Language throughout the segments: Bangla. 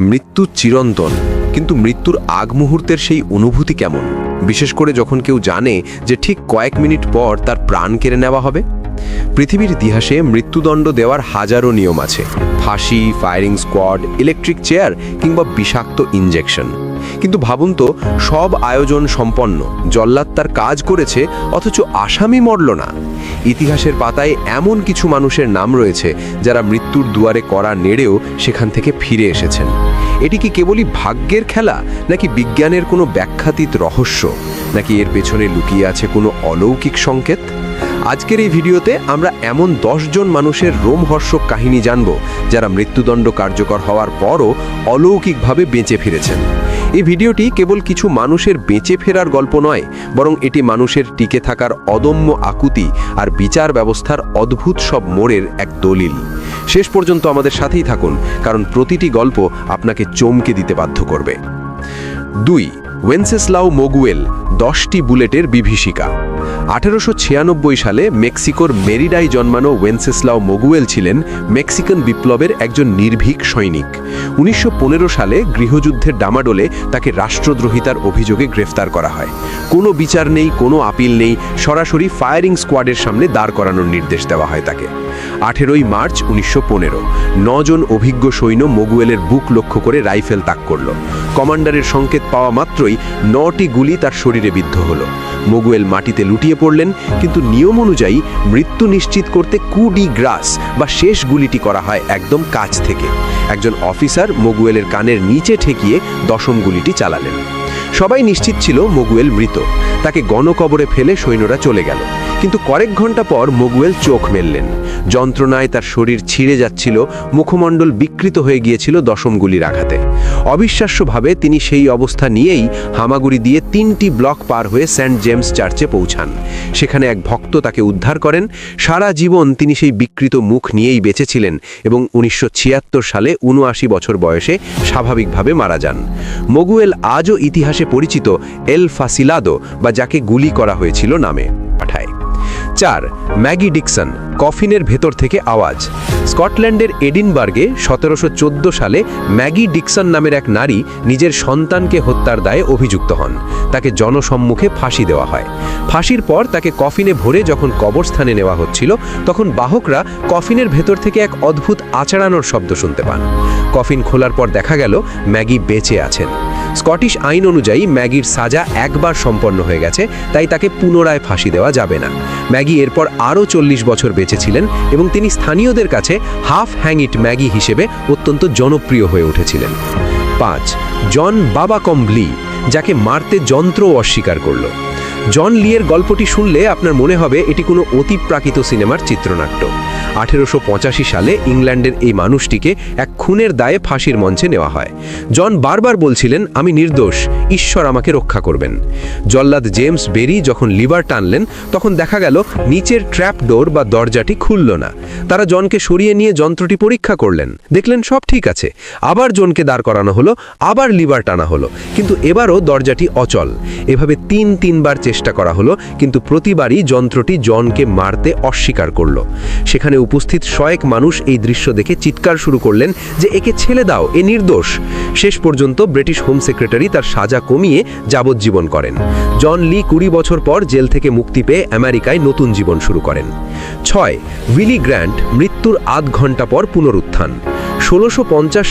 মৃত্যু চিরন্তন, কিন্তু মৃত্যুর আগ মুহূর্তের সেই অনুভূতি কেমন? বিশেষ করে যখন কেউ জানে যে ঠিক কয়েক মিনিট পর তার প্রাণ কেড়ে নেওয়া হবে? পৃথিবীর ইতিহাসে মৃত্যুদণ্ড দেওয়ার হাজারো নিয়ম আছে। ফাঁসি ফায়ারিং স্কোয়াড ইলেকট্রিক চেয়ার কিংবা বিষাক্ত ইনজেকশন কিন্তু ভাবুন তো, সব আয়োজন সম্পন্ন, জল্লাদ তার কাজ করেছে, অথচ আসামি মরল না। ইতিহাসের পাতায় এমন কিছু মানুষের নাম রয়েছে, যারা মৃত্যুর দুয়ারে করা নেড়েও সেখান থেকে ফিরে এসেছেন। এটি কি কেবলই ভাগ্যের খেলা, নাকি বিজ্ঞানের কোনো ব্যাখ্যাতীত রহস্য, নাকি এর পেছনে লুকিয়ে আছে কোনো অলৌকিক সংকেত? আজকের এই ভিডিওতে আমরা এমন জন মানুষের রোমহর্ষক কাহিনী জানব যারা মৃত্যুদণ্ড কার্যকর হওয়ার পরও অলৌকিকভাবে বেঁচে ফিরেছেন। এই ভিডিওটি কেবল কিছু মানুষের বেঁচে ফেরার গল্প নয়, বরং এটি মানুষের টিকে থাকার অদম্য আকুতি আর বিচার ব্যবস্থার অদ্ভুত সব মোড়ের এক দলিল। শেষ পর্যন্ত আমাদের সাথেই থাকুন, কারণ প্রতিটি গল্প আপনাকে চমকে দিতে বাধ্য করবে। দুই ওয়েন্সেসলাও মগুয়েল দশটি বুলেটের বিভীষিকা। আঠেরোশো ছিয়ানব্বই সালে মেক্সিকোর মেরিডাই জন্মানো ওয়েন্সেসলাও মগুয়েল ছিলেন মেক্সিকান বিপ্লবের একজন নির্ভীক সৈনিক। উনিশশো পনেরো সালে গৃহযুদ্ধের ডামাডোলে তাকে রাষ্ট্রদ্রোহিতার অভিযোগে গ্রেফতার করা হয়। কোনো বিচার নেই, কোনো আপিল নেই, সরাসরি ফায়ারিং স্কোয়াডের সামনে দাঁড় করানোর নির্দেশ দেওয়া হয় তাকে। আঠেরোই মার্চ উনিশশো পনেরো। নজন অভিজ্ঞ সৈন্য মগুয়েলের বুক লক্ষ্য করে রাইফেল তাক করল। কমান্ডারের সংকেত পাওয়া মাত্রই নটি গুলি তার শরীরে বিদ্ধ হলো। মগুয়েল মাটিতে লুটিয়ে পড়লেন, কিন্তু নিয়ম অনুযায়ী মৃত্যু নিশ্চিত করতে কুডি গ্রাস বা শেষ গুলিটি করা হয় একদম কাছ থেকে। একজন অফিসার মগুয়েলের কানের নিচে ঠেকিয়ে দশম গুলিটি চালালেন। সবাই নিশ্চিত ছিল মগুয়েল মৃত। তাকে গণকবরে ফেলে সৈন্যরা চলে গেল। কিন্তু কয়েক ঘণ্টা পর মগুয়েল চোখ মেললেন। যন্ত্রণায় তার শরীর ছিঁড়ে যাচ্ছিল, মুখমণ্ডল বিকৃত হয়ে গিয়েছিল দশম গুলির আঘাতে। অবিশ্বাস্যভাবে তিনি সেই অবস্থা নিয়েই হামাগুড়ি দিয়ে তিনটি ব্লক পার হয়ে সেন্ট জেমস চার্চে পৌঁছান। সেখানে এক ভক্ত তাকে উদ্ধার করেন। সারা জীবন তিনি সেই বিকৃত মুখ নিয়েই বেঁচেছিলেন এবং উনিশশো ছিয়াত্তর সালে উনআশি বছর বয়সে স্বাভাবিকভাবে মারা যান। মগুয়েল আজও ইতিহাসে পরিচিত এল ফাসিলাদো বা যাকে গুলি করা হয়েছিল নামে পাঠায়। চার, ম্যাগি ডিকসন, কফিনের ভেতর থেকে আওয়াজ। স্কটল্যান্ডের এডিনবার্গে সতেরোশো চোদ্দ সালে ম্যাগি ডিকসন নামের এক নারী নিজের সন্তানকে হত্যার দায়ে অভিযুক্ত হন। তাকে জনসম্মুখে ফাঁসি দেওয়া হয়। ফাঁসির পর তাকে কফিনে ভরে যখন কবরস্থানে নেওয়া হচ্ছিল, তখন বাহকরা কফিনের ভেতর থেকে এক অদ্ভুত আচড়ানোর শব্দ শুনতে পান। কফিন খোলার পর দেখা গেল, ম্যাগি বেঁচে আছেন। স্কটিশ আইন অনুযায়ী ম্যাগির সাজা একবার সম্পন্ন হয়ে গেছে, তাই তাকে পুনরায় ফাঁসি দেওয়া যাবে না। ম্যাগি এরপর আরও চল্লিশ বছর বেঁচেছিলেন এবং তিনি স্থানীয়দের কাছে হাফ হ্যাংইট ম্যাগি হিসেবে অত্যন্ত জনপ্রিয় হয়ে উঠেছিলেন। পাঁচ, জন বাবা কম্বলি, যাকে মারতে যন্ত্র অস্বীকার করল। জন লিয়ের গল্পটি শুনলে আপনার মনে হবে এটি কোনো অতিপ্রাকৃত সিনেমার চিত্রনাট্য। আঠেরোশো সালে ইংল্যান্ডের এই মানুষটিকে এক খুনের দায়ে ফাঁসির মঞ্চে নেওয়া হয়। জন বারবার বলছিলেন, আমি নির্দোষ, ঈশ্বর আমাকে রক্ষা করবেন। জল্লাদ জেমস বেরি যখন লিভার টানলেন, তখন দেখা গেল নিচের ট্র্যাপ ডোর বা দরজাটি খুলল না। তারা জনকে সরিয়ে নিয়ে যন্ত্রটি পরীক্ষা করলেন। দেখলেন সব ঠিক আছে। আবার জনকে দাঁড় করানো হলো, আবার লিভার টানা হলো। কিন্তু এবারও দরজাটি অচল। এভাবে তিন তিনবার চেষ্টা করা হলো, কিন্তু প্রতিবারই যন্ত্রটি জনকে মারতে অস্বীকার করল। সেখানে উপস্থিত শয়েক মানুষ এই দৃশ্য দেখে চিৎকার শুরু করলেন যে, একে ছেলে দাও, এ নির্দোষ। শেষ পর্যন্ত ব্রিটিশ হোম সেক্রেটারি তার সাজা কমিয়ে যাবজ্জীবন করেন। জন লি কুড়ি বছর পর জেল থেকে মুক্তি পেয়ে আমেরিকায় নতুন জীবন শুরু করেন। ছয়, উইলি গ্র্যান্ট মৃত্যুর আধ ঘণ্টা পর পুনরুত্থান। ষোলোশো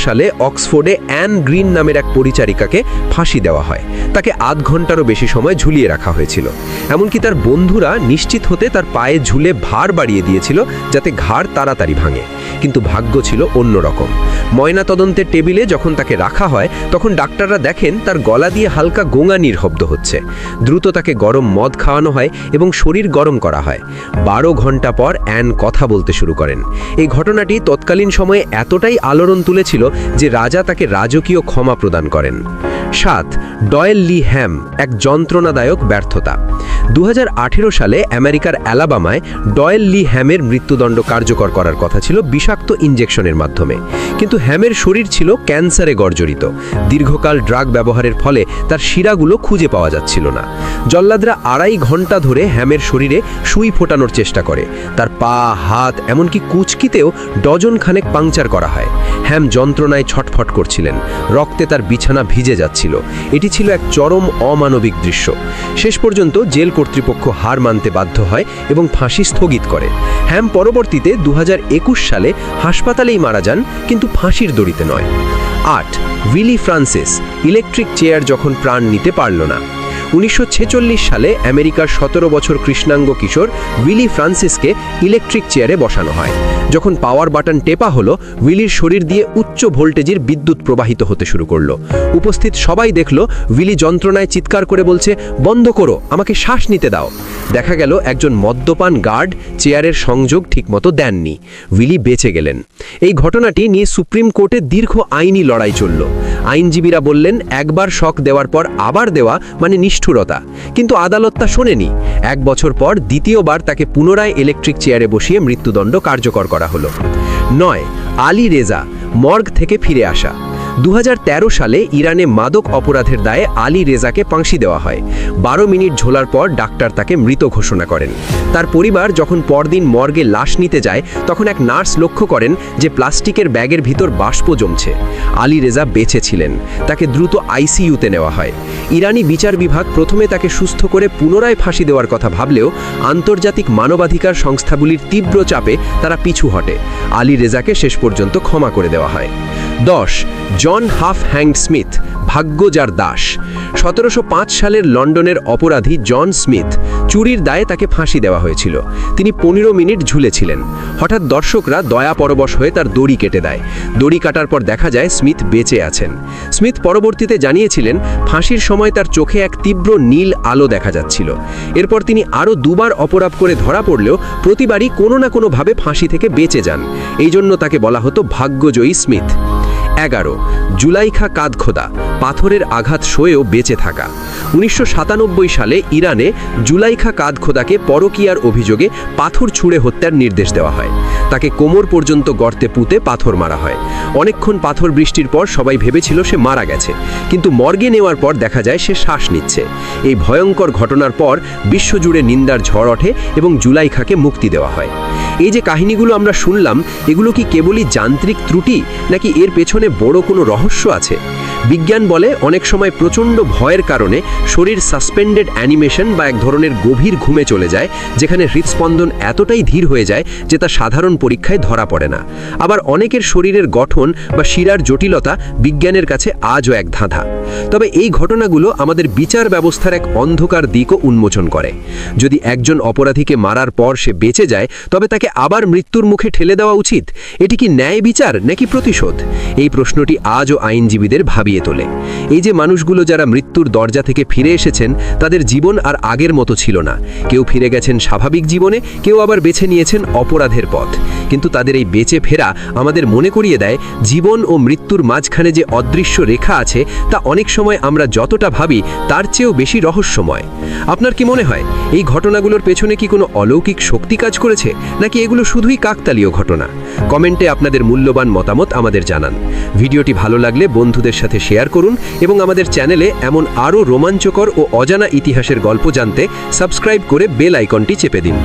সালে অক্সফোর্ডে অ্যান গ্রিন নামের এক পরিচারিকাকে ফাঁসি দেওয়া হয়। তাকে আধ ঘন্টারও বেশি সময় ঝুলিয়ে রাখা হয়েছিল। এমনকি তার বন্ধুরা নিশ্চিত হতে তার পায়ে ঝুলে ভার বাড়িয়ে দিয়েছিল যাতে ঘাড় তাড়াতাড়ি ভাঙে। কিন্তু ভাগ্য ছিল অন্যরকম। ময়না তদন্তের টেবিলে যখন তাকে রাখা হয়, তখন ডাক্তাররা দেখেন তার গলা দিয়ে হালকা গোঙা নির্শব্দ হচ্ছে। দ্রুত তাকে গরম মদ খাওয়ানো হয় এবং শরীর গরম করা হয়। বারো ঘণ্টা পর অ্যান কথা বলতে শুরু করেন। এই ঘটনাটি তৎকালীন সময়ে এতটাই আলোড়ন তুলেছিল যে রাজা তাকে রাজকীয় ক্ষমা প্রদান করেন। সাত, ডয়েল লি হ্যাম, এক যন্ত্রণাদায়ক ব্যর্থতা। দু হাজার আঠেরো সালে আমেরিকার অ্যালাবামায় ডয়েল লি হ্যামের মৃত্যুদণ্ড কার্যকর করার কথা ছিল বিষাক্ত ইঞ্জেকশনের মাধ্যমে। কিন্তু হ্যামের শরীর ছিল ক্যান্সারে গর্জরিত। দীর্ঘকাল ড্রাগ ব্যবহারের ফলে তার শিরাগুলো খুঁজে পাওয়া যাচ্ছিল না। জল্লাদরা আড়াই ঘণ্টা ধরে হ্যামের শরীরে সুই ফোটানোর চেষ্টা করে। তার পা, হাত, এমনকি কুচকিতেও ডজন খানেক পাংচার করা হয়। হ্যাম যন্ত্রণায় ছটফট করছিলেন। রক্তে তার বিছানা ভিজে যাচ্ছিল এটি ছিল এক চরম অমানবিক দৃশ্য। শেষ পর্যন্ত জেল কর্তৃপক্ষ হার মানতে বাধ্য হয় এবং ফাঁসি স্থগিত করে। হ্যাম পরবর্তীতে দু হাজার একুশ সালে হাসপাতালেই মারা যান, কিন্তু ফাঁসির দড়িতে নয়। আট, উইলি ফ্রান্সিস, ইলেকট্রিক চেয়ার যখন প্রাণ নিতে পারল না উনিশশো ছেচল্লিশ সালে আমেরিকার সতেরো বছর কৃষ্ণাঙ্গ কিশোর উইলি ফ্রান্সিসকে ইলেকট্রিক চেয়ারে বসানো হয়। যখন পাওয়ার বাটন টেপা হলো, উইলির শরীর দিয়ে উচ্চ ভোল্টেজের বিদ্যুৎ প্রবাহিত হতে শুরু করল। উপস্থিত সবাই দেখল, উইলি যন্ত্রণায় চিৎকার করে বলছে, বন্ধ করো, আমাকে শ্বাস নিতে দাও। দেখা গেল, একজন মদ্যপান গার্ড চেয়ারের সংযোগ ঠিকমতো দেননি। উইলি বেঁচে গেলেন। এই ঘটনাটি নিয়ে সুপ্রিম কোর্টে দীর্ঘ আইনি লড়াই চলল। আইনজীবীরা বললেন, একবার শক দেওয়ার পর আবার দেওয়া মানে নিষ্ঠুরতা। কিন্তু আদালত তা শোনেনি। এক বছর পর দ্বিতীয়বার তাকে পুনরায় ইলেকট্রিক চেয়ারে বসিয়ে মৃত্যুদণ্ড কার্যকর করা হলো। নয়, আলী রেজা, মর্গ থেকে ফিরে আসা। দু হাজার তেরো সালে ইরানে মাদক অপরাধের দায়ে আলী রেজাকে ফাঁসি দেওয়া হয়। বারো মিনিট ঝোলার পর ডাক্তার তাকে মৃত ঘোষণা করেন। তার পরিবার যখন পরদিন মর্গে লাশ নিতে যায়, তখন এক নার্স লক্ষ্য করেন যে প্লাস্টিকের ব্যাগের ভিতর বাষ্প জমছে। আলী রেজা বেঁচে ছিলেন। তাকে দ্রুত আইসিইউতে নেওয়া হয়। ইরানি বিচার বিভাগ প্রথমে তাকে সুস্থ করে পুনরায় ফাঁসি দেওয়ার কথা ভাবলেও আন্তর্জাতিক মানবাধিকার সংস্থাগুলির তীব্র চাপে তারা পিছু হটে। আলী রেজাকে শেষ পর্যন্ত ক্ষমা করে দেওয়া হয়। দশ, জন হাফ হ্যাংড স্মিথ, ভাগ্য যার দাস। সতেরোশো পাঁচ সালের লন্ডনের অপরাধী জন স্মিথ, চুরির দায়ে তাকে ফাঁসি দেওয়া হয়েছিল। তিনি পনেরো মিনিট ঝুলেছিলেন। হঠাৎ দর্শকরা দয়া পরবশ হয়ে তার দড়ি কেটে দেয়। দড়ি কাটার পর দেখা যায় স্মিথ বেঁচে আছেন। স্মিথ পরবর্তীতে জানিয়েছিলেন, ফাঁসির সময় তার চোখে এক তীব্র নীল আলো দেখা যাচ্ছিল। এরপর তিনি আরও দুবার অপরাধ করে ধরা পড়লেও প্রতিবারই কোনো না কোনোভাবে ফাঁসি থেকে বেঁচে যান। এই জন্য তাকে বলা হতো ভাগ্যজয়ী স্মিথ। এগারো, জুলাইখা কাদখোদা, পাথরের আঘাত সয়েও বেঁচে থাকা। উনিশশো সাতানব্বই সালে ইরানে জুলাইখা কাদখোদাকে পরকিয়ার অভিযোগে পাথর ছুঁড়ে হত্যার নির্দেশ দেওয়া হয়। তাকে কোমর পর্যন্ত গর্তে পুঁতে পাথর মারা হয়। অনেকক্ষণ পাথর বৃষ্টির পর সবাই ভেবেছিল সে মারা গেছে। কিন্তু মর্গে নেওয়ার পর দেখা যায় সে শ্বাস নিচ্ছে। এই ভয়ঙ্কর ঘটনার পর বিশ্বজুড়ে নিন্দার ঝড় ওঠে এবং জুলাইখাকে মুক্তি দেওয়া হয়। এই যে কাহিনীগুলো আমরা শুনলাম, এগুলো কি কেবলই যান্ত্রিক ত্রুটি, নাকি এর পেছনে বড় কোনো রহস্য আছে? বিজ্ঞান বলে অনেক সময় প্রচণ্ড ভয়ের কারণে শরীর সাসপেন্ডেড অ্যানিমেশন বা এক ধরনের গভীর ঘুমে চলে যায়, যেখানে হৃদস্পন্দন এতটাই ধীর হয়ে যায় যে তা সাধারণ পরীক্ষায় ধরা পড়ে না। আবার অনেকের শরীরের গঠন বা শিরার জটিলতা বিজ্ঞানের কাছে আজও এক ধাঁধা। তবে এই ঘটনাগুলো আমাদের বিচার ব্যবস্থার এক অন্ধকার দিকও উন্মোচন করে। যদি একজন অপরাধীকে মারার পর সে বেঁচে যায়, তবে তাকে আবার মৃত্যুর মুখে ঠেলে দেওয়া উচিত? এটি কি ন্যায় বিচার নাকি প্রতিশোধ? এই প্রশ্নটি আজও আইনজীবীদের ভাবিয়ে তোলে। এই যে মানুষগুলো যারা মৃত্যুর দরজা থেকে ফিরে এসেছেন, তাদের জীবন আর আগের মতো ছিল না। কেউ ফিরে গেছেন স্বাভাবিক জীবনে, কেউ আবার বেছে নিয়েছেন অপরাধের পথ। কিন্তু তাদের এই বেঁচে ফেরা আমাদের মনে করিয়ে দেয়, জীবন ও মৃত্যুর মাঝখানে যে অদৃশ্য রেখা আছে, তা অনেক সময় আমরা যতটা ভাবি, তার চেয়েও বেশি রহস্যময়। আপনার কি মনে হয়, এই ঘটনাগুলোর পেছনে কি কোনো অলৌকিক শক্তি কাজ করেছে, নাকি এগুলো শুধুই কাকতালীয় ঘটনা? কমেন্টে আপনাদের মূল্যবান মতামত আমাদের জানান। ভিডিওটি ভালো লাগলে বন্ধুদের সাথে শেয়ার করুন এবং আমাদের চ্যানেলে এমন আরও রোমাঞ্চকর ও অজানা ইতিহাসের গল্প জানতে সাবস্ক্রাইব করে বেল আইকনটি চেপে দিন।